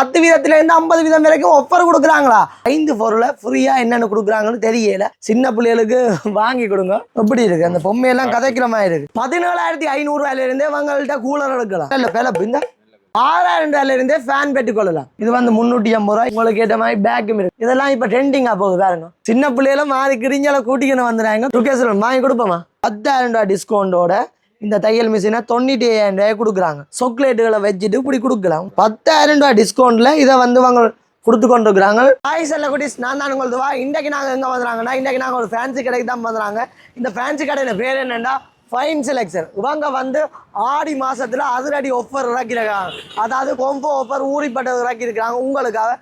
பத்து வீதத்துலேருந்து ஐம்பது வீதம் வரைக்கும் ஒஃபர் கொடுக்குறாங்களா? ஐந்து பொருளை ஃப்ரீயாக என்னென்னு கொடுக்குறாங்கன்னு தெரியல. சின்ன பிள்ளைகளுக்கு வாங்கி கொடுங்க. எப்படி இருக்கு? அந்த பொம்மையெல்லாம் கதைக்கிற மாதிரி இருக்கு. பதினேழாயிரத்தி ஐநூறு ரூபாயில இருந்தே கூலர் எடுக்கலாம். இல்லை பில இந்த ஆறாயிரம் ரூபாயில இருந்தே ஃபேன் பெற்றுக்கொள்ளலாம் இது வந்து முன்னூத்தி ஐம்பது ரூபாய். உங்களுக்கு ஏற்ற மாதிரி பேக்கும் இருக்கு. இதெல்லாம் இப்போ ட்ரெண்டிங்கா போகுது பாருங்க. சின்ன பிள்ளைகளும் மாறி கிரிஞ்சால கூட்டிக்கணும் வந்துடுறாங்க. ருக்கேஸ்வரன் வாங்கி கொடுப்போமா? பத்தாயிரம் ரூபாய் டிஸ்கவுண்டோட இந்த தையல் மிஷினை தொண்ணூற்றி ஐயாயிரம் ரூபாய் கொடுக்குறாங்க. சொக்லேட்டுகளை வச்சுட்டு இப்படி கொடுக்கலாம். பத்தாயிரம் ரூபாய் டிஸ்கவுண்டில் இதை வந்து அவங்க கொடுத்து கொண்டிருக்கிறாங்க. ஹாய் செல்ல குட்டீஸ். நான் தான் உங்களுக்கு வா இன்றைக்கு நாங்கள் எங்கே வந்துறாங்கன்னா இன்றைக்கு நாங்கள் ஒரு ஃபேன்சி கடைக்கு தான் வந்துறாங்க இந்த ஃபேன்சி கடையில் பேர் என்னென்னா ஃபைன் செலெக்ஷன் இவங்க வந்து ஆடி மாதத்தில் அதிரடி ஆஃபர் இறக்கியிருக்காங்க. அதாவது கொம்போ ஆஃபர் ஊறிப்பட்டது இறக்கியிருக்காங்க உங்களுக்காக.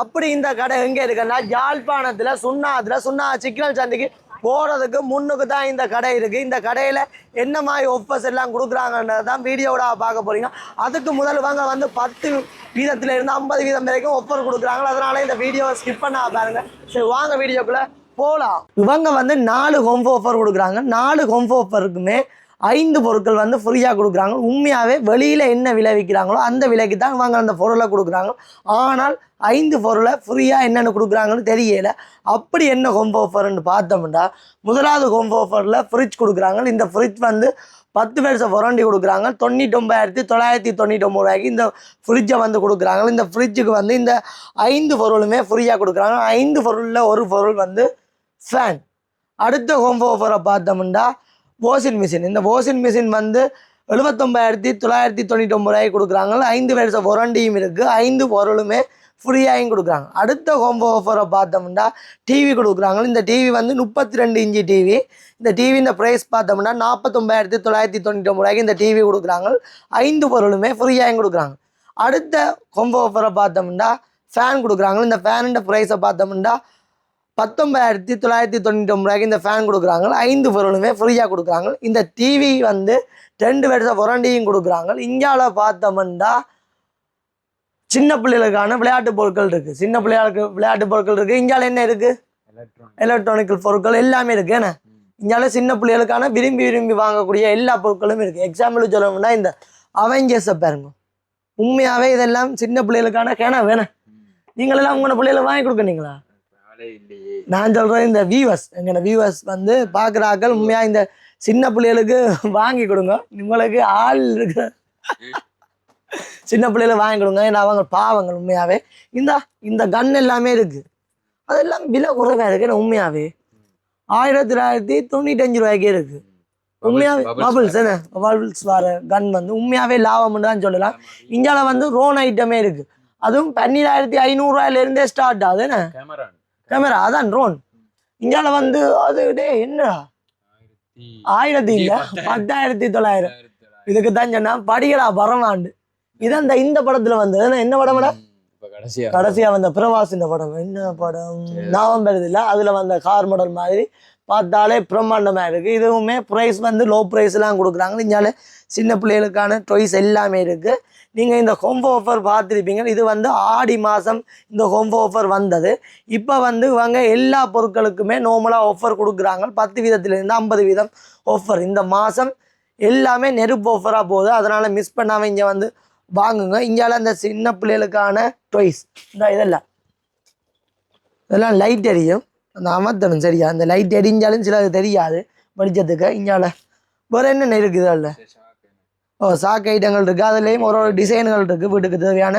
அப்படி இந்த கடை எங்கே இருக்குன்னா யாழ்ப்பாணத்தில் சுண்ணாத்தில் சுண்ணா சிக்னல் சந்தைக்கு போகிறதுக்கு முன்னுக்கு தான் இந்த கடை இருக்குது இந்த கடையில் என்ன மாதிரி ஒப்பஸ் எல்லாம் கொடுக்குறாங்கன்றது தான் வீடியோவோட பார்க்க போகிறீங்க அதுக்கு முதல் வாங்க வந்து பத்து வீதத்தில் இருந்து ஐம்பது வீதம் வரைக்கும் ஒப்பர் கொடுக்குறாங்க அதனால இந்த வீடியோவை ஸ்கிப் பண்ண பாருங்க. சரி வாங்க வீடியோக்குள்ளே போகலாம் இவங்க வந்து நாலு ஹோம் ஆஃபர் கொடுக்குறாங்க. நாலு ஹோம் ஆஃபருக்குமே ஐந்து பொருட்கள் வந்து ஃப்ரீயாக கொடுக்குறாங்க. உண்மையாகவே வெளியில் என்ன விலை விற்கிறாங்களோ அந்த விலைக்கு தான் இவங்க அந்த பொருளை கொடுக்குறாங்க. ஆனால் ஐந்து பொருளை ஃப்ரீயாக என்னென்னு கொடுக்குறாங்கன்னு தெரியல. அப்படி என்ன ஹோம் ஆஃபர்னு பார்த்தோம்னா முதலாவது ஹோம் ஆஃபரில் ஃப்ரிட்ஜ் கொடுக்குறாங்க. இந்த ஃப்ரிட்ஜ் வந்து பத்து வருஷம் வாரண்டி கொடுக்குறாங்க. தொண்ணூற்றொம்பதாயிரத்தி தொள்ளாயிரத்தி தொண்ணூற்றொம்பது ரூபாய்க்கு இந்த ஃப்ரிட்ஜை வந்து கொடுக்குறாங்க. இந்த ஃப்ரிட்ஜுக்கு வந்து இந்த ஐந்து பொருளுமே ஃப்ரீயாக கொடுக்குறாங்க. ஐந்து பொருளில் ஒரு பொருள் வந்து ஃபேன் அடுத்த ஹோம் ஆஃபரை பார்த்தோம்னா வாஷிங் மிஷின். இந்த வாஷிங் மிஷின் வந்து எழுபத்தொம்பதாயிரத்தி தொள்ளாயிரத்தி தொண்ணூற்றி ஒம்பது ரூபாய்க்கு கொடுக்குறாங்க ஐந்து வருஷம் வாரண்டியும் இருக்குது ஐந்து பொருளுமே ஃப்ரீயாகவும் கொடுக்குறாங்க. அடுத்த ஹோம் ஆஃபரை பார்த்தோம்னா டிவி கொடுக்குறாங்க. இந்த டிவி வந்து முப்பத்தி ரெண்டு இன்ச்சு டிவி இந்த டிவி இந்த ப்ரைஸ் பார்த்தோம்னா நாற்பத்தொம்பதாயிரத்தி தொள்ளாயிரத்தி தொண்ணூற்றி ஒம்பது ரூபாய்க்கு இந்த டிவி கொடுக்குறாங்க. ஐந்து பொருளுமே ஃப்ரீயாகவும் கொடுக்குறாங்க. அடுத்த ஹோம் ஆஃபரை பார்த்தோம்னா ஃபேன் கொடுக்குறாங்க. இந்த ஃபேனுன்ற ப்ரைஸை பார்த்தோம்னா பத்தொம்பதாயிரத்தி தொள்ளாயிரத்தி தொண்ணூற்றி ரூபாய்க்கு இந்த ஃபேன் கொடுக்குறாங்க. ஐந்து பொருளுமே ஃப்ரீயாக கொடுக்குறாங்க. இந்த டிவி வந்து ரெண்டு வருஷம் வாரண்டியும் கொடுக்குறாங்க. இந்தியாவில் பார்த்தோம்னா சின்ன பிள்ளைகளுக்கான விளையாட்டு பொருட்கள் இருக்குது சின்ன பிள்ளைகளுக்கு விளையாட்டு பொருட்கள் இருக்குது இந்தியாவில் என்ன இருக்குது எலக்ட்ரானிக் எலக்ட்ரானிக்கல் பொருட்கள் எல்லாமே இருக்குது என்ன? இந்தியாவில் சின்ன பிள்ளைகளுக்கான விரும்பி விரும்பி வாங்கக்கூடிய எல்லா பொருட்களும் இருக்குது எக்ஸாம்பிள் சொல்லணும்னா இந்த அவெஞ்சர்ஸை பாருங்க. உண்மையாகவே இதெல்லாம் சின்ன பிள்ளைகளுக்கான கேன வேணாம் நீங்களெல்லாம் உங்களோட பிள்ளைகளை வாங்கி கொடுக்குறீங்களா? நான் சொல்கிறேன் இந்த வியூவர்ஸ் எங்களோட வியூவர்ஸ் வந்து பார்க்குறாக்கள் உண்மையாக இந்த சின்ன பிள்ளைகளுக்கு வாங்கி கொடுங்க. உங்களுக்கு ஆள் இருக்கு. சின்ன பிள்ளைகளை வாங்கி கொடுங்க. ஏன்னா அவங்க பாவங்கள் உண்மையாகவே இந்த இந்த கன் எல்லாமே இருக்குது அதெல்லாம் விலை குறைவாக இருக்கு. ஏன்னா உண்மையாகவே ஆயிரத்தி தொள்ளாயிரத்தி தொண்ணூத்தஞ்சு ரூபாய்க்கே இருக்குது உண்மையாகவே பபிள்ஸ் என்ன? பபிள்ஸ் வர கன் வந்து உண்மையாகவே லாபம்னு தான் சொல்லலாம். இந்தியாவில் வந்து ரோன் ஐட்டமே இருக்குது அதுவும் பன்னிராயிரத்தி ஐநூறுரூவாயிலேருந்தே ஸ்டார்ட் ஆகுது. என்ன? கேமரா அதான் ட்ரோன் இந்தியாவில் வந்து அது டே என்னடா ஆயிரத்தி இல்ல பத்தாயிரத்தி தொள்ளாயிரம். இதுக்கு தான் சொன்னா படிகளா பரவாண்டு. இதான் இந்த இந்த படத்துல வந்தது. என்ன- என்ன படம் கடைசியா. கடைசியா வந்த பிரவாஸ் இந்த படம். என்ன படம்? நவம்பர் இல்ல? அதுல வந்த கார் மாடல் மாதிரி பார்த்தாலே பிரம்மாண்டமா இருக்கு. இதுவுமே ப்ரைஸ் வந்து லோ ப்ரைஸ்லாம் கொடுக்குறாங்க. இந்தியாவில் சின்ன பிள்ளைகளுக்கான டொய்ஸ் எல்லாமே இருக்கு. நீங்க இந்த ஹோம்போ ஆஃபர் பார்த்துருப்பீங்க. இது வந்து ஆடி மாசம் இந்த ஹோம்போ ஆஃபர் வந்தது. இப்போ வந்து இவங்க எல்லா பொருட்களுக்குமே நார்மலாக ஆஃபர் கொடுக்குறாங்க. பத்து வீதத்துலேருந்து ஐம்பது வீதம் ஆஃபர் இந்த மாதம் எல்லாமே நெருப்பு ஆஃபராக போகுது. அதனால் மிஸ் பண்ணாமல் இங்கே வந்து வாங்குங்க. இந்தியாவில் அந்த சின்ன பிள்ளைகளுக்கான டொய்ஸ் இந்த இதெல்லாம். இதெல்லாம் லைட் எரியும். அந்த அமர்த்தணும் சரியா? அந்த லைட் எரிஞ்சாலும் சிலது தெரியாது வெளிச்சத்துக்கு. இங்கால வேறு என்னென்ன இருக்குது அதில்? ஓ சாக்கு ஐட்டங்கள் இருக்குது அதுலேயும் ஒரு ஒரு டிசைன்கள் இருக்குது வீட்டுக்கு தேவையான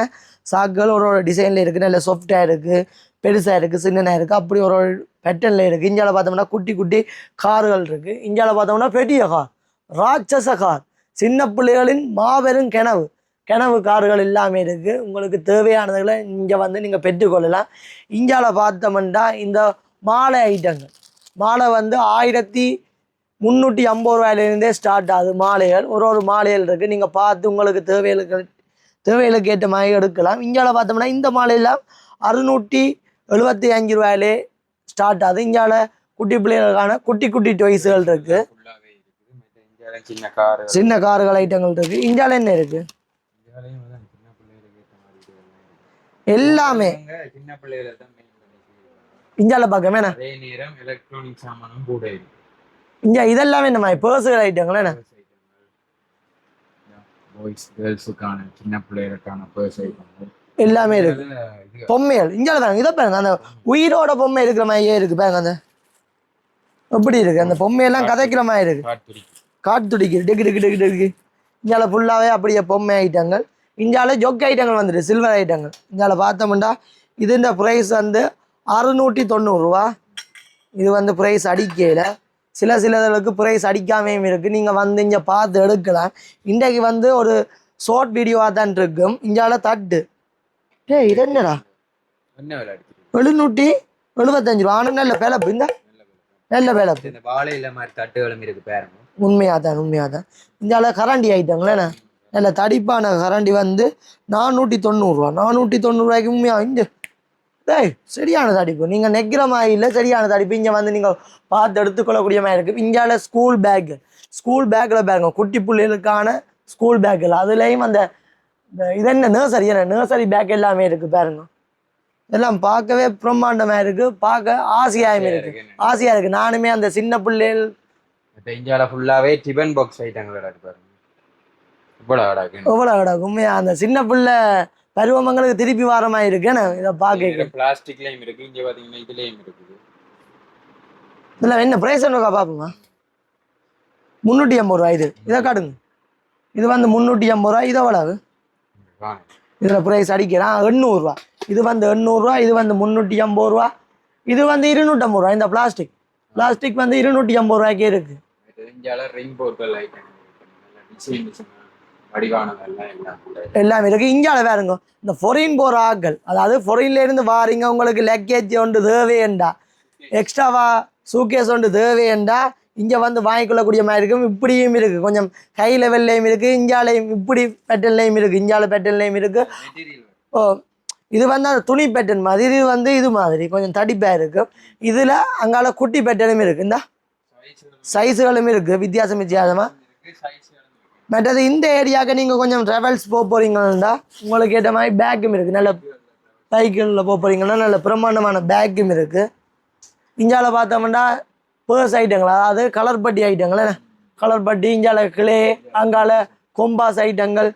சாக்குகள் ஒரு ஒரு டிசைனில் இருக்குது நல்ல சாஃப்டாக இருக்குது பெருசாக இருக்குது சின்னனாக இருக்குது அப்படி ஒரு ஒரு பேட்டர்னில் இருக்குது இந்தியாவில் பார்த்தோம்னா குட்டி குட்டி கார்கள் இருக்குது இந்தியாவில் பார்த்தோம்னா பெரிய கார் ராட்சச கார். சின்ன பிள்ளைகளின் மாபெரும் கிணவு கிணவு கார்கள் எல்லாமே இருக்குது உங்களுக்கு தேவையானதுகளை இங்கே வந்து நீங்கள் பெற்றுக்கொள்ளலாம். இந்தியாவில் பார்த்தோம்னா இந்த மாலை ஐட்டங்கள். மாலை வந்து ஆயிரத்தி முந்நூற்றி ஐம்பது ரூபாயிலேருந்தே ஸ்டார்ட் ஆகுது மாலைகள். ஒரு ஒரு மாலைகள் இருக்குது நீங்கள் பார்த்து உங்களுக்கு தேவைகளுக்கு தேவைகளுக்கு ஏற்ற மாதிரி எடுக்கலாம். இந்தியாவில் பார்த்தோம்னா இந்த மாலையெல்லாம் அறுநூற்றி எழுபத்தி அஞ்சு ரூபாயிலே ஸ்டார்ட் ஆகுது. இந்தியாவில் குட்டி பிள்ளைகளுக்கான குட்டி குட்டி டொய்ஸுகள் இருக்குது. சின்ன கார் சின்ன கார்கள் ஐட்டங்கள் இருக்குது இந்தியாவில் என்ன இருக்குது எல்லாமே. சின்ன பிள்ளைகளை தான் இந்தியாவில் பார்க்கமே அதே நேரம் எலக்ட்ரானிக் சாமானும் கூட இந்தியா இதெல்லாமே என்ன? மாதிரி பர்சுகள் ஐட்டங்கள் பாய்ஸ் கேர்ள்ஸுக்கான சின்ன பிள்ளைகளுக்கான பர்ஸ் ஐட்டங்கள் எல்லாமே இருக்கு. பொம்மைகள். இங்கே பாருங்க இதை பாருங்க அந்த உயிரோட பொம்மை இருக்கிற மாதிரியே இருக்கு. பாருங்க அந்த எப்படி இருக்கு? அந்த பொம்மையெல்லாம் கதைக்கிற மாதிரி இருக்கு. காட்டுரி காட்டு துடிக்கு. டெக்கு டெக்கு டெக்கு டெக்கு. இந்தியால ஃபுல்லாகவே அப்படியே பொம்மை ஐட்டங்கள் இந்தியால ஜொக் ஐட்டங்கள் வந்துட்டு சில்வர் ஐட்டங்கள் இந்தியால பார்த்தோம்னா இதுன்ற ப்ரைஸ் வந்து அறுநூற்றி தொண்ணூறுரூவா இது வந்து ப்ரைஸ் அடிக்கையில். சில சிலதுகளுக்கு ப்ரைஸ் அடிக்காமையும் இருக்குது நீங்கள் வந்து இங்கே பார்த்து எடுக்கலாம். இன்றைக்கு வந்து ஒரு ஷார்ட் வீடியோவாக தான் இருக்கும் இந்தியால தட்டு. டேய் இது என்னடா? எழுநூற்றி எழுபத்தஞ்சு ரூபா. ஆனால் நல்ல பிளப்பு இந்த நல்ல பிளப்பு இந்த வாழையில மாதிரி தட்டுகளும் இருக்கு பாருங்க உண்மையாக தான் உண்மையாக தான் இந்தியாவில் கரண்டி ஐட்டங்களே நல்ல தடிப்பான கரண்டி வந்து நானூற்றி தொண்ணூறுரூவா நானூற்றி தொண்ணூறுரூவாய்க்கு உண்மையாக இங்கே. டேய் சரியான தடிப்பு. நீங்கள் நெக்கிற மாதிரி இல்லை சரியான தடிப்பு. இங்கே வந்து நீங்கள் பார்த்து எடுத்துக்கொள்ளக்கூடிய மாதிரி இருக்குது இந்தியாவில் ஸ்கூல் பேக்கு ஸ்கூல் பேக்கில் பாருங்க குட்டி பிள்ளைகளுக்கான ஸ்கூல் பேக்கில் அதுலேயும் அந்த இது என்ன நர்சரி என்ன நர்சரி பேக் எல்லாமே இருக்குது பாருங்க. இதெல்லாம் பார்க்கவே பிரம்மாண்டமாக இருக்குது பார்க்க ஆசையாகவும் இருக்குது ஆசையாக இருக்குது நானுமே அந்த சின்ன பிள்ளைகள் இப்போ இந்தியாவில் ஃபுல்லாவே டிபன் பாக்ஸ் ஐட்டங்கள் இருக்கு பாருங்க. இவ்வளோ கிடக்கு உண்மையா அந்த சின்ன பிள்ளை பருவமங்களுக்கு திருப்பி வர மாதிரி இருக்குன்னு இதை பார்க்க பிளாஸ்டிக்லயும் இருக்கு. இங்க பாத்தீங்கன்னா இதுலயும் இருக்குது. இதில் என்ன ப்ரைஸ் என்னக்கா பார்ப்போமா முந்நூற்றி ஐம்பது ரூபா இது. இதை காட்டுங்க. இது வந்து முந்நூற்றி ஐம்பது ரூபா இது எவ்வளவு? இதில் ப்ரைஸ் அடிக்கிறான். எண்ணூறுரூவா இது வந்து எண்ணூறுரூவா இது வந்து முந்நூற்றி ஐம்பது ரூபா இது வந்து இருநூற்றம்பது ரூபா இந்த பிளாஸ்டிக் பிளாஸ்டிக் வந்து இருநூற்றி ஐம்பது ரூபாய்க்கே இருக்குது இந்தியாவில் ரெயின்போர்கள் ஐட்டம் டிசைன் டிசைன் எல்லாம் இருக்குது இந்தியாவில் வேறுங்க இந்த ஃபொரின் போகிற ஆட்கள் அதாவது இருந்து வாரீங்க உங்களுக்கு லக்கேஜ் ஒன்று தேவையண்டா. எக்ஸ்ட்ராவா சூக்கேஸ் ஒன்று தேவையண்டா. இங்கே வந்து வாங்கிக்கொள்ளக்கூடிய மாதிரி இருக்கும். இப்படியும் இருக்குது கொஞ்சம் ஹை லெவல்லையும் இருக்குது இந்தியாலையும் இப்படி பேட்டர்ன்லையும் இருக்குது இந்தியாவில் பேட்டர்ன்லையும் இருக்குது ஓ இது வந்து அந்த துணி பேட்டர்ன் மாதிரி இது வந்து இது மாதிரி. கொஞ்சம் தடிப்பாக இருக்கும் இதில் அங்கால குட்டி பேட்டர்னும் இருக்குது இந்த. சைஸுகளும் இருக்குது வித்தியாசம் வித்தியாசமாக இருக்கு அது மற்றது இந்த ஏரியாவுக்கு நீங்கள் கொஞ்சம் ட்ராவல்ஸ் போக போகிறீங்கன்னா உங்களுக்கு ஏற்ற மாதிரி பேக்கும் இருக்குது நல்ல பைக்கில் போக போகிறீங்கன்னா நல்ல பிரம்மாண்டமான பேக்கும் இருக்குது இந்தியாவில் பார்த்தோம்னா பேர்ஸ் ஐட்டங்கள் அதாவது கலர் பட்டி ஐட்டங்கள் கலர் பட்டி இஞ்சால கிளே அங்கால கொம்பாஸ் ஐட்டங்கள்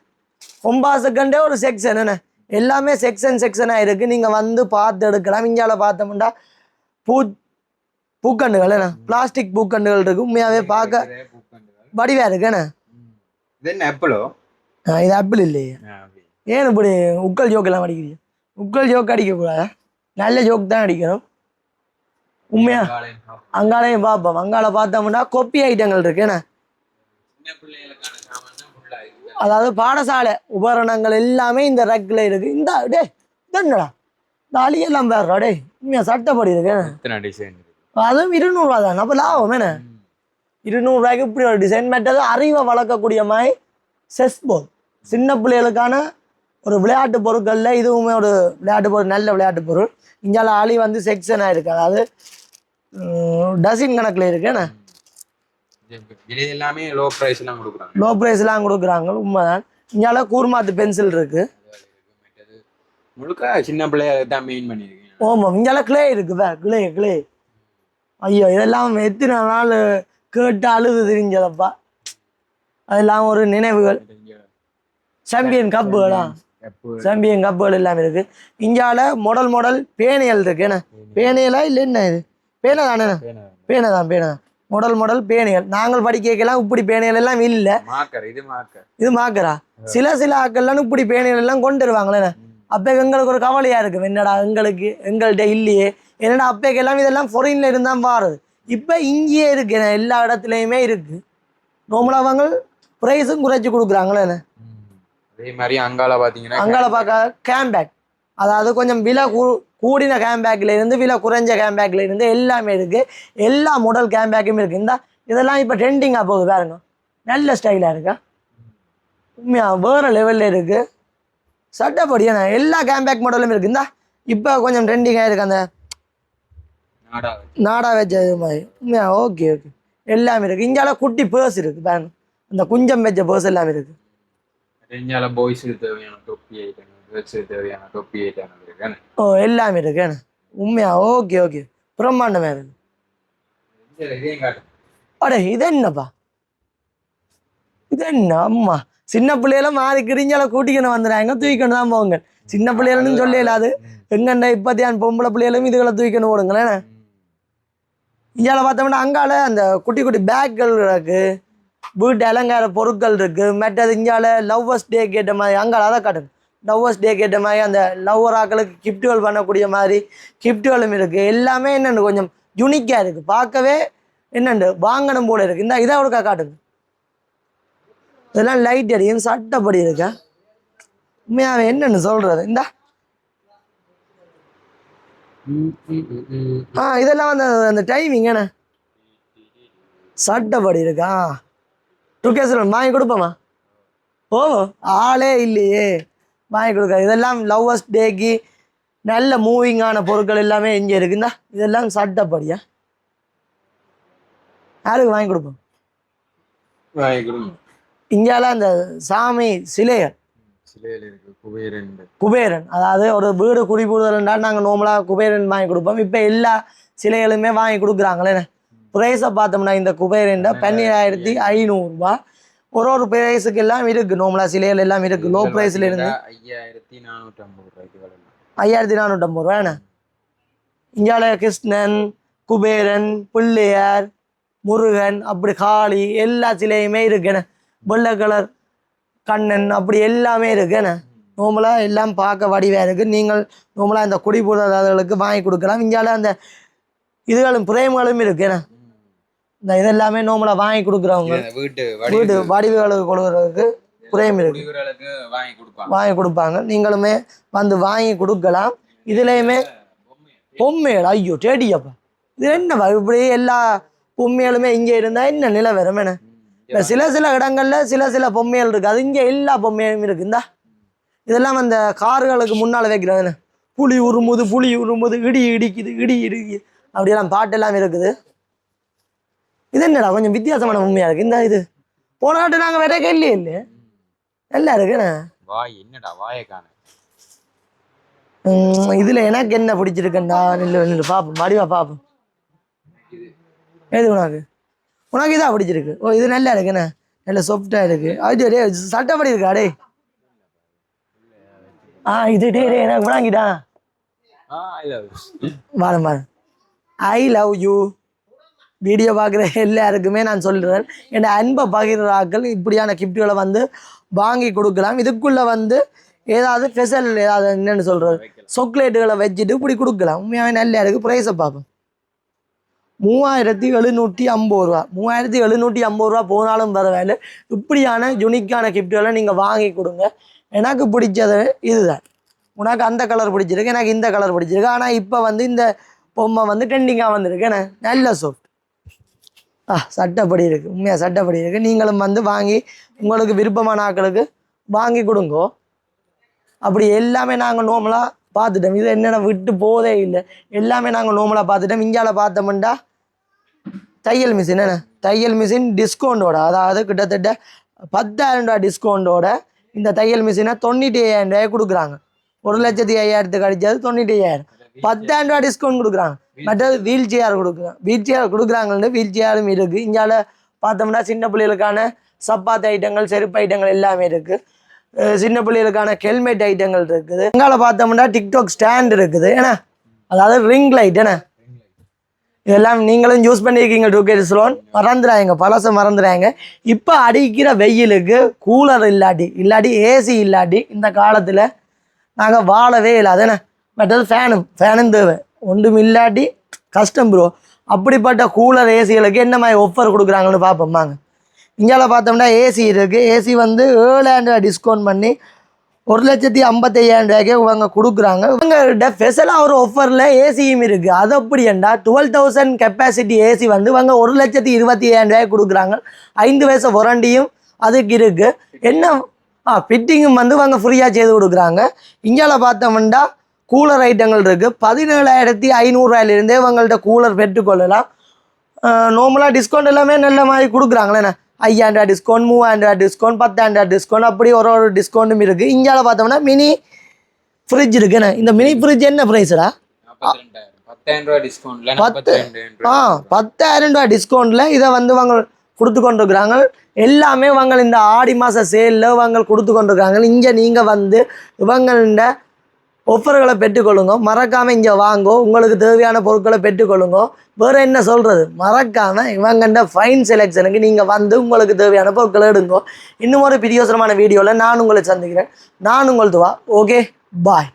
கொம்பாஸுக்கண்டே ஒரு செக்ஷன் என்ன? எல்லாமே செக்ஷன் செக்ஷனாக இருக்குது நீங்கள் வந்து பார்த்து எடுக்கலாம். இஞ்சால பார்த்தோம்னா பூ பூக்கண்டுகள் என்ன? பிளாஸ்டிக் பூக்கண்டுகள் இருக்குது உண்மையாகவே பார்க்க. வடிவாக இருக்கு. என்ன. இது ஆப்பிளோ ஆ, இது ஆப்பிள் இல்லையே. ஏன் இப்படி உக்கல் ஜோக் எல்லாம் அடிக்கிறீங்க? உக்கல் ஜோக் அடிக்கக்கூடாது? நல்ல ஜோக் தான் அடிக்கணும். உண்மையா? அங்காலையும் பார்ப்போம். அங்கால பார்த்தோம்னா கொப்பி ஐட்டங்கள் இருக்கு. என்ன? இருக்கு அதாவது பாடசாலை உபகரணங்கள் எல்லாமே இந்த ரக்கில் இருக்கு. இந்த டே என்னடா? இந்த அழியெல்லாம் பேர்றா டே உண்மையா சட்டப்படி இருக்கு. டிசைன் இருக்கு அதுவும் இருநூறுவா தான். அப்போ லாபம் என்ன. இருநூறுவாய்க்கு இப்படி ஒரு டிசைன் மெட்டது அறிவை வளர்க்கக்கூடிய மாதிரி செஸ் போல் சின்ன பிள்ளைகளுக்கான ஒரு விளையாட்டு பொருட்களில் இதுவுமே ஒரு விளையாட்டு பொருள் நல்ல விளையாட்டு பொருள். இந்தியாவில் ஆளி வந்து செக்ஷனாக இருக்குது அதாவது டசின் கணக்கில் இருக்கு. என்ன? இது- இது எல்லாமே லோ பிரைஸ் எல்லாம் கொடுக்குறாங்க லோ ப்ரைஸ்லாம் கொடுக்குறாங்க. உண்மைதான். இந்தியாவில் கூர்மாத்து பென்சில் இருக்குது முழுக்க சின்ன பிள்ளைய தான் மெயின் பண்ணிருக்கீங்க ஓமாம் இந்தியாவில் கிளே இருக்குது கிளே கிளே ஐயோ இதெல்லாம் எத்தனை நாள் கேட்டு அழுது தெரிஞ்சதப்பா. அதெல்லாம் ஒரு நினைவுகள். சாம்பியன் கப்புகளா சாம்பியன் கப்புகள் எல்லாம் இருக்கு. இந்தியாவில் மாடல் மாடல் பேனைகள் இருக்கு. என்ன? பேனைகளா. இல்லை என்ன இது? பேனை தானே பேனை தான். பேனை தான் மாடல் மாடல் பேனைகள். நாங்கள் படிக்கலாம் இப்படி பேனைகள் எல்லாம் இல்லை. இது மாக்கரா சில சில ஆக்கள்லாம் இப்படி பேனைகள் எல்லாம் கொண்டு வருவாங்களே அப்போ எங்களுக்கு ஒரு கவலையா இருக்கு. என்னடா எங்களுக்கு எங்கள்கிட்ட இல்லையே. என்னடா அப்பேக்கு எல்லாம் இதெல்லாம் ஃபாரின்ல இருந்தால் மாறுது இப்போ இங்கேயே இருக்கு எல்லா இடத்துலையுமே இருக்கு. நார்மலாக அவங்க ப்ரைஸும் குறைச்சி கொடுக்குறாங்களே என்ன? அதே மாதிரி அங்கால பாத்தீங்கன்னா அங்கால பார்க்க கேம்பேக் அதாவது கொஞ்சம் விலை கூடின கேம்பேக்கில் இருந்து விலை குறைஞ்ச கேம்பேக்கில் இருந்து எல்லாமே இருக்கு. எல்லா மாடல் கேம்பேக்கும் இருக்கு. இந்த இதெல்லாம் இப்போ ட்ரெண்டிங்காக போகுது பாருங்க நல்ல ஸ்டைலாக இருக்கா? உண்மையா வேற லெவலில் இருக்கு. சட்டப்படி என்ன எல்லா கேம்பேக் மாடலும் இருக்கு. இந்தா இப்போ கொஞ்சம் ட்ரெண்டிங்காக இருக்கு அந்த நாடா வச்ச இது மாதிரி ஓகே ஓகே எல்லாமே இருக்கு. இங்கால குட்டி பேர்ஸ் இருக்கு பாருங்க. அந்த குஞ்சம் வச்ச பேர்ஸ் எல்லாமே இருக்கு. இந்தியால பாய்ஸுக்கு தேவையான தொப்பி ஐட்டம் கேர்ள்ஸுக்கு தேவையான தொப்பி ஐட்டம் இருக்கு என்ன? ஓ எல்லாமே இருக்கு என்ன உண்மையா? ஓகே ஓகே பிரம்மாண்டமாக இருக்கு. இந்தியால இதையும் காட்டு அடே இது என்னப்பா? இது என்ன அம்மா? சின்ன பிள்ளையில மாறி கிரிஞ்சால கூட்டிக்கணும் வந்துடுறாங்க தூக்கிக்கொண்டு தான் போங்க. சின்ன பிள்ளைகளும் சொல்ல இயலாது எங்கண்ட இப்பத்தியான் பொம்பளை பிள்ளைகளும் இதுகளை தூக்கின்னு ஓடுங்களேன் இங்கால பார்த்தோம்னா அங்கால அந்த குட்டி குட்டி பேக்குகள் இருக்குது வீட்டு அலங்கார பொருட்கள் இருக்குது மற்றது இங்கால லவ்வர்ஸ் டே கேட்ட மாதிரி அங்கால அதை காட்டுங்க லவ்வர்ஸ் டே கேட்ட மாதிரி அந்த லவ்வராக்களுக்கு கிஃப்ட்டுகள் பண்ணக்கூடிய மாதிரி கிஃப்ட்டுகளும் இருக்குது எல்லாமே என்னென்னு கொஞ்சம் யூனிக்காக இருக்குது பார்க்கவே என்னென்று வாங்கணும் போல இருக்குது இந்த இதை ஒருக்கா காட்டுங்க. இதெல்லாம் லைட் எரியும் சட்டப்படி இருக்கா? உண்மையாவே என்னென்னு சொல்கிறது இந்த. ஆ இதெல்லாம் வந்து அந்த டைமிங் என்ன? சட்டப்படி இருக்கா? டூ கேஸ் வாங்கி கொடுப்போமா? ஓ ஆளே இல்லையே. வாங்கி கொடுக்க. இதெல்லாம் லவ்வர்ஸ் டேக்கு நல்ல மூவிங்கான பொருட்கள் எல்லாமே இங்கே இருக்குந்தா இதெல்லாம் சட்டப்படியா யாருக்கு வாங்கி கொடுப்போம்? இங்கேலாம் அந்த சாமி சிலைகள். சிலையில் இருக்கு குபேரன் குபேரன். அதாவது ஒரு வீடு குடிபுடுதல் என்றால் நாங்கள் நார்மலாக குபேரன் வாங்கி கொடுப்போம். இப்போ எல்லா சிலைகளுமே வாங்கி கொடுக்குறாங்களே ப்ரைஸை பார்த்தோம்னா இந்த குபேரன் பன்னிராயிரத்தி ஐநூறுரூபா ஒரு ஒரு ப்ரைஸுக்கு எல்லாம் இருக்குது நார்மலாக சிலைகள் எல்லாம் இருக்குது லோ ப்ரைஸில் இருந்து ஐயாயிரத்தி நானூற்றி ஐம்பது ரூபாய்க்கு ஐயாயிரத்தி நானூற்றம்பது ரூபா என்ன? இந்தியாவில் கிருஷ்ணன் குபேரன் பிள்ளையார் முருகன் அப்படி காளி எல்லா சிலையுமே இருக்குண்ணே வெள்ளை கலர் கண்ணன் அப்படி எல்லாமே இருக்குண்ணே நோம்பலாக எல்லாம் பார்க்க வடிவாக இருக்குது நீங்கள் நோம்பலாக இந்த குடிபுறதாரர்களுக்கு வாங்கி கொடுக்கலாம். இந்தியாவில் அந்த இதுகளும் பிரேம்களும் இருக்குண்ணே இந்த இதெல்லாமே நோம்பலாக வாங்கி கொடுக்குறவங்க. வீட்டு வீடு வடிவுகளுக்கு கொடுக்குறதுக்கு பிரேம் இருக்கு. வாங்கி கொடுப்பாங்க. வாங்கி கொடுப்பாங்க. நீங்களுமே வந்து வாங்கி கொடுக்கலாம். இதுலேயுமே பொம்மைகள். ஐயோ டேடியப்பா இது என்னப்பா இப்படி எல்லா பொம்மைகளுமே இங்கே இருந்தால் என்ன நிலை வரும் என்ன? இப்ப சில சில இடங்கள்ல சில சில பொம்மைகள் இருக்கு. அது இங்கே எல்லா பொம்மையும் இருக்கு. இந்தா இதெல்லாம் அந்த கார்களுக்கு முன்னால் வைக்கிறது புலி உருமுது புலி உருமுது இடி இடிக்குது இடி இடிக்குது. அப்படியெல்லாம் பாட்டெல்லாம் இருக்குது. இது என்னடா கொஞ்சம் வித்தியாசமான பொம்மையா இருக்கு. இந்த இது. போன நாட்டு நாங்கள் வேற இல்லையே இல்லை நல்லா இருக்குண்ணே வாய் என்னடா வாயை காண. இதுல எனக்கு என்ன பிடிச்சிருக்குண்டா? நில்லு நில்லு பாப்போம் மடிவா பாப்போம். எது உனக்கு? உனக்கு இதா பிடிச்சிருக்கு. ஓ இது நல்லா இருக்குண்ணே நல்ல சாஃப்டா இருக்கு. அது டே சட்டப்படி இருக்கா டே ஆ இது டே டே எனக்கு இல்ல வாரம் வாரம் ஐ லவ் யூ வீடியோ பார்க்குற எல்லாருக்குமே நான் சொல்கிறேன் என் அன்பை பகிர்ற ஆட்கள் இப்படியான கிஃப்ட்டுகளை வந்து வாங்கி கொடுக்கலாம். இதுக்குள்ளே வந்து ஏதாவது ஸ்பெஷல் ஏதாவது என்னென்னு சொல்கிறது சாக்லேட்டுகளை வச்சுட்டு இப்படி கொடுக்கலாம். உண்மையாகவே நல்லா இருக்குது ப்ரைஸை பார்ப்போம். மூவாயிரத்தி எழுநூற்றி ஐம்பது ரூபா. மூவாயிரத்தி எழுநூற்றி ஐம்பது ரூபா போனாலும் பரவாயில்ல. இப்படியான யுனிக்கான கிஃப்ட்டுகளை நீங்கள் வாங்கி கொடுங்க. எனக்கு பிடிச்சது இதுதான். உனக்கு அந்த கலர் பிடிச்சிருக்கு எனக்கு இந்த கலர் பிடிச்சிருக்கு. ஆனால் இப்போ வந்து இந்த பொம்மை வந்து ட்ரெண்டிங்காக வந்திருக்கு. என்ன? நல்ல சாஃப்ட் ஆ சட்டப்படி இருக்குது உண்மையாக சட்டப்படி இருக்குது நீங்களும் வந்து வாங்கி உங்களுக்கு விருப்பமான ஆக்களுக்கு வாங்கி கொடுங்கோ. அப்படி எல்லாமே நாங்கள் நோமலாக பார்த்துட்டோம். இது என்னென்ன விட்டு போதே இல்லை. எல்லாமே நாங்கள் நோமலாக பார்த்துட்டோம். இந்தியால பார்த்தோம்டா. தையல் மிஷின் என்ன? தையல் மிஷின் டிஸ்கவுண்டோட அதாவது கிட்டத்தட்ட பத்தாயிரம் ரூபா டிஸ்கவுண்டோட இந்த தையல் மிஷினை தொண்ணூற்றி ஐயாயிரம் ரூபாய் கொடுக்குறாங்க. ஒரு லட்சத்தி ஐயாயிரத்துக்கு அடித்தது தொண்ணூற்றி ஐயாயிரம் பத்தாயிரம் ரூபா டிஸ்கவுண்ட் கொடுக்குறாங்க. மற்றது வீல் சேர் கொடுக்குறாங்க வீல் சேர் கொடுக்குறாங்கன்னு வீல் சேரும் இருக்குது இந்தியாவில் பார்த்தோம்னா சின்ன பிள்ளைகளுக்கான சப்பாத்து ஐட்டங்கள் செருப்பு ஐட்டங்கள் எல்லாமே இருக்குது சின்ன பிள்ளைகளுக்கான ஹெல்மெட் ஐட்டங்கள் இருக்குது. எங்கால பார்த்தோம்னா டிக்டாக் ஸ்டாண்ட் இருக்குது. ஏன்னா அதாவது ரிங் லைட் என்ன இதெல்லாம் நீங்களும் யூஸ் பண்ணியிருக்கீங்க டூ கே லோன் மறந்துடாங்க பழச மறந்துடாங்க இப்போ அடிக்கிற வெயிலுக்கு கூலர் இல்லாட்டி இல்லாட்டி ஏசி இல்லாட்டி இந்த காலத்தில் நாங்கள் வாழவே இல்லை அதேண்ணே பட் அது ஃபேனும் ஃபேனும் தேவை. ஒன்றும் இல்லாட்டி கஷ்டம் ப்ரோ அப்படிப்பட்ட கூலர் ஏசிகளுக்கு என்ன மாதிரி ஆஃபர் கொடுக்குறாங்கன்னு பார்ப்போம் வாங்க. இந்தியாவில் பார்த்தோம்னா ஏசி இருக்குது ஏசி வந்து ஏழாயிரம் ரூபாய் டிஸ்கவுண்ட் பண்ணி ஒரு லட்சத்தி ஐம்பத்தையாயிரம் ரூபாய்க்கு இவங்க கொடுக்குறாங்க. இவங்ககிட்ட ஸ்பெஷலாக ஒரு ஆஃபரில் ஏசியும் இருக்குது அது அப்படியேண்டா டுவெல் தௌசண்ட் கெப்பாசிட்டி ஏசி வந்து இவங்க ஒரு லட்சத்தி இருபத்தி ஐயாயிரம் ரூபாய்க்கு கொடுக்குறாங்க. ஐந்து வயசு வாரண்டியும் அதுக்கு இருக்குது என்ன? ஆ ஃபிட்டிங்கும் வந்து இவங்க ஃப்ரீயாக செய்து கொடுக்குறாங்க. இந்தியாவில் பார்த்தோம்னா கூலர் ஐட்டங்கள் இருக்குது பதினேழாயிரத்தி ஐநூறுரூவாயிலிருந்தே இவங்கள்ட்ட கூலர் பெற்றுக்கொள்ளலாம். நார்மலாக டிஸ்கவுண்ட் எல்லாமே நல்ல மாதிரி கொடுக்குறாங்களேண்ணே ஐயாயிரம் ரூபா டிஸ்கவுண்ட் மூவாயிரம் ரூபா டிஸ்கவுண்ட் பத்தாயிரம் ரூபா டிஸ்கவுண்ட் அப்படி ஒரு ஒரு டிஸ்கவுண்ட்டும் இருக்குது இந்தியாவில் பார்த்தோம்னா மினி ஃப்ரிட்ஜ் இருக்குண்ணே இந்த மினி ஃப்ரிட்ஜ் என்ன ப்ரைஸ்டா ரூபாய் பத்து. ஆ பத்தாயிரம் ரூபா டிஸ்கவுண்ட்டில் இதை வந்து இவங்க கொடுத்து கொண்டிருக்கிறாங்க. எல்லாமே இவங்க இந்த ஆடி மாத சேலில் இவங்க கொடுத்து கொண்டிருக்காங்க இங்கே நீங்கள் வந்து இவங்கள்ட ஒஃபர்களை பெற்றுக்கொள்ளுங்க. மறக்காமல் இங்கே வாங்கோ. உங்களுக்கு தேவையான பொருட்களை பெற்றுக்கொள்ளுங்க. வேறு என்ன சொல்கிறது மறக்காமல் இவங்கண்ட ஃபைன் செலெக்ஷனுக்கு நீங்கள் வந்து உங்களுக்கு தேவையான பொருட்களை எடுங்கோ. இன்னும் ஒரு பிரியோசனமான வீடியோவில் நான் உங்களை சந்திக்கிறேன். நான் உங்கள் துவா. Okay bye